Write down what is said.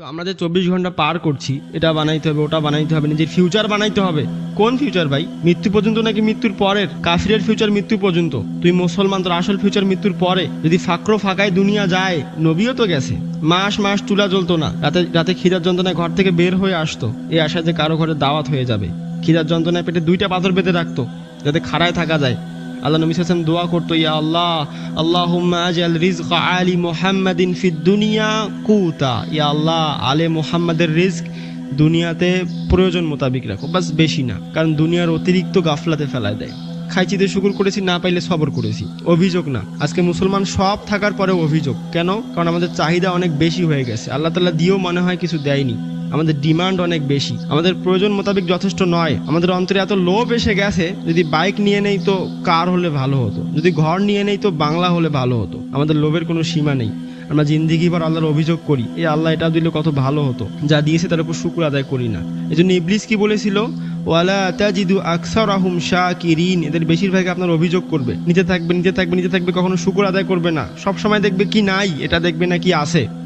তো আমরা যে চব্বিশ ঘণ্টা পার করছি, এটা বানাইতে হবে, ওটা বানাইতে হবে, নিজের ফিউচার বানাইতে হবে। কোন ফিউচার ভাই? মৃত্যু পর্যন্ত নাকি মৃত্যুর পরের? কাফিরের ফিউচার মৃত্যু পর্যন্ত। তুই মুসলমান, তোর আসল ফিউচার মৃত্যুর পরে। যদি ফাঁকরো ফাঁকায় দুনিয়া যায়, নবীও তো গেছে। মাস মাস চুলা জ্বলতো না। রাতে রাতে খিদার যন্ত্রণায় ঘর থেকে বের হয়ে আসতো। এই আশায় যে কারও ঘরে দাওয়াত হয়ে যাবে। খিদার যন্ত্রণায় পেটে দুইটা পাথর বেঁধে রাখতো, যাতে খাড়ায় থাকা যায়। আল্লাহ নবী সাল্লাম দোয়া করতো, ইয়া আল্লাহ আল্লাহ আজাল রিজক আলী মোহাম্মদিন ফিদ দুনিয়া কুতা। ইয়া আল্লাহ, আলে মোহাম্মদের রিস্ক দুনিয়াতে প্রয়োজন মোতাবিক রাখো, বাস বেশি না, কারণ দুনিয়ার অতিরিক্ত গাফলাতে ফেলায় দেয়। খাইচিতে শুকুর করেছি, না পাইলে সবর করেছি। অভিযোগ না। আজকে মুসলমান সব থাকার পরেও অভিযোগ। কেন? কারণ আমাদের চাহিদা অনেক বেশি হয়ে গেছে। আল্লাহ তাল্লাহ দিয়েও মনে হয় কিছু দেয়নি। আমাদের ডিমান্ড অনেক বেশি। আমাদের প্রয়োজন মোতাবেক যথেষ্ট নয়। আমাদের অন্তরে এত লোভ এসে গেছে, যদি বাইক নিয়ে নেই তো কার হলে ভালো হতো? যদি ঘর নিয়ে নেই তো বাংলা হলে ভালো হতো? আমাদের লোভের কোনো সীমা নেই। আমরা জিন্দিগি ভর আল্লাহর অভিযোগ করি। এই আল্লাহ এটা দিলে কত ভালো হতো? যা দিয়েছে তার উপর শুক্র আদায় করি না। এই জন্য ইবলিস কি বলেছিল? ওয়ালা তাজিদু আকসার আহুম শাকিরিন। এদের বেশিরভাগ আপনার অভিযোগ করবে। নিতে থাকবে নিতে থাকবে নিতে থাকবে, কখনো শুকুর আদায় করবে না। সবসময় দেখবে কি নাই, এটা দেখবে না কি আছে।